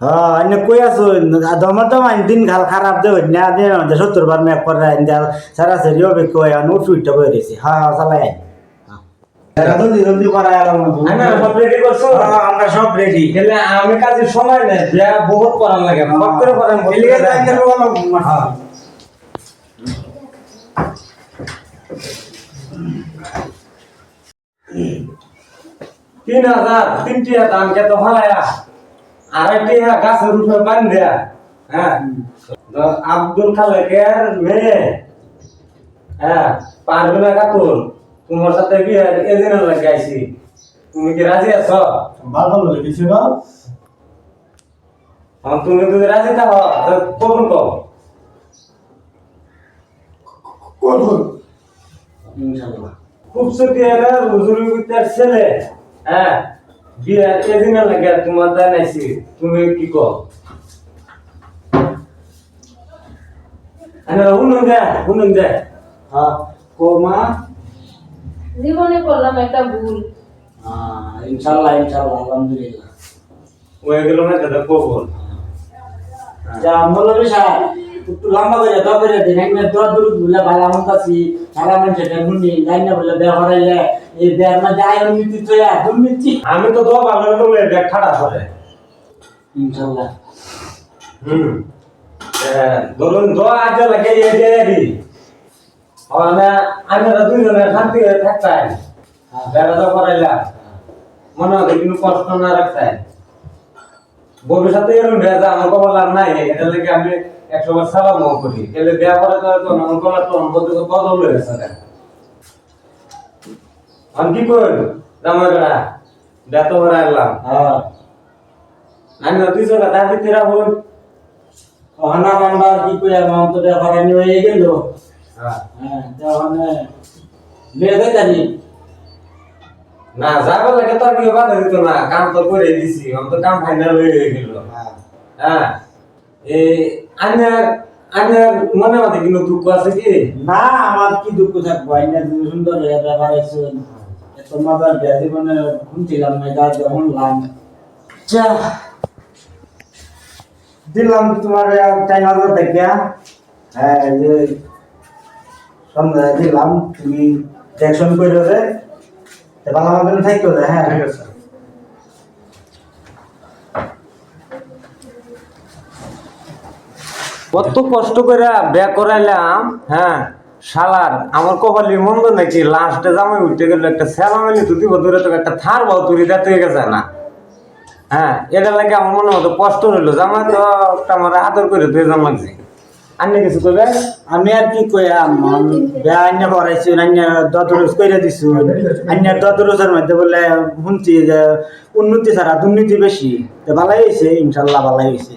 হ্যাঁ এনে কই আছো? দমর মান দিন খাল খারাপ দে হইনা দে আমাদের সত্তর বার মেক করে ইন্দা সারা সেরি হবে কই আন উঠ উঠটা বই রইছে হ্যাঁ হ্যাঁ চালাই এটা জলদি জলদি করা এলাম আমি সব রেডি করছ? আমরা সব রেডি গেলে আমি কাজের সময় নেই বহুত করার লাগে ফট করে করেন হ্যাঁ। তিন হাজার তিনটি দাম কে তো ভালায়া। আড়াইটি হ্যাঁ গাছের উপরে বান দেয়া হ্যাঁ আব্দুল খালেকের মেয়ে হ্যাঁ পারবে না কাকুর। তোমার সাথে বিয়ে এদিনের লাগে আইছি। তুমি কি রাজি আছো? ভালো লেগেছে না হ্যাঁ, তুমি যদি রাজি থাকো তো কবুল কর। করব ইনশাআল্লাহ। খুব সুখী ছেলে হ্যাঁ? বিয়ে এদিনে লাগে তোমার জানাইছি তুমি কি কর আরে শুনুন দে শুনুন দে। হ্যাঁ কোমা জীবনে করলাম একটা ভুল। হ্যাঁ ইনশাআল্লাহ ইনশাআল্লাহ আলহামদুলিল্লাহ। হয়ে গেল না দাদা কবুল যা মৌলবী সাহেব একটু লম্বা করে দোয়া করে দিন আমি দূর বলে ভালো আমার কাছে সারা মানুষের নুনি যাই না বলে দেওয়া করাইলে এই দেওয়ার মধ্যে আয় উন্নতি তো আর দুর্নীতি। আমি তো দোয়া ভালো করলে ব্যাগ ঠাড়া করে। ইনশাআল্লাহ হুম। আহ, ধরুন দোয়া আজ লাগে এই যে দি আমরা দুজনে শান্তি থাকতাম। বেড়া তো করাইলা মনে হয় কিন্তু কষ্ট না রাখতাম। ভবিষ্যতে এরকম ভেজা আমার কবলার নাই। এটা লেগে আমি বার সালাম করি। এলে বিয়া করে তো তো আমার কবলার তো আমার বদল হয়ে গেছে না। আমি কি করি ভরা হ্যাঁ। আমি দুইশো টাকা দিতে রাখুন অহনা মামলা কি করে মাম তো দেওয়া করানি হয়ে গেল? হ্যাঁ। হ্যাঁ তখন বিয়ে দেয় জানি না যাবে লাগে তো আর কেউ বাধা দিত না। কাম তো করে দিছি। আমি তো কাম ফাইনাল হয়ে গেল। হ্যাঁ। এই আন্যার আন্যার মনে মধ্যে কিন্তু দুঃখ আছে কি? না আমার কি দুঃখ থাকব? আইনা তুমি সুন্দর হয়ে ব্যাপার আছে এত মজার বিয়া জীবনে শুনছিলাম না যা শুনলাম। চা দিলাম তোমার চার হাজার টাকা হ্যাঁ যে সন্ধ্যা দিলাম তুমি দেখশন করে ভালো মতন থাকতে দে হ্যাঁ? ঠিক আছে। কত কষ্ট করে ব্যাক করাইলাম হ্যাঁ? শালার, আমার কপালি মন্দ নাকি লাস্টে জামাই উঠতে গেল একটা সেবা মেলি তো দিব ধরে তো একটা থার বাউ তুরি দিতে গেছে না। হ্যাঁ এটা লাগে আমার মনে হতো কষ্ট হইল জামাই তো একটা আমার আদর করে তুই জাম লাগছে। আন্নে কিছু করবে আমি আর কি কইয়াম? বেয়া আন্য পড়াইছি অন্য দদরস কইরা দিছু। অন্য দদরসের মধ্যে বলে শুনছি যে উন্নতি ছাড়া দুর্নীতি বেশি। তো ভালাই হয়েছে ইনশাল্লাহ ভালাই হয়েছে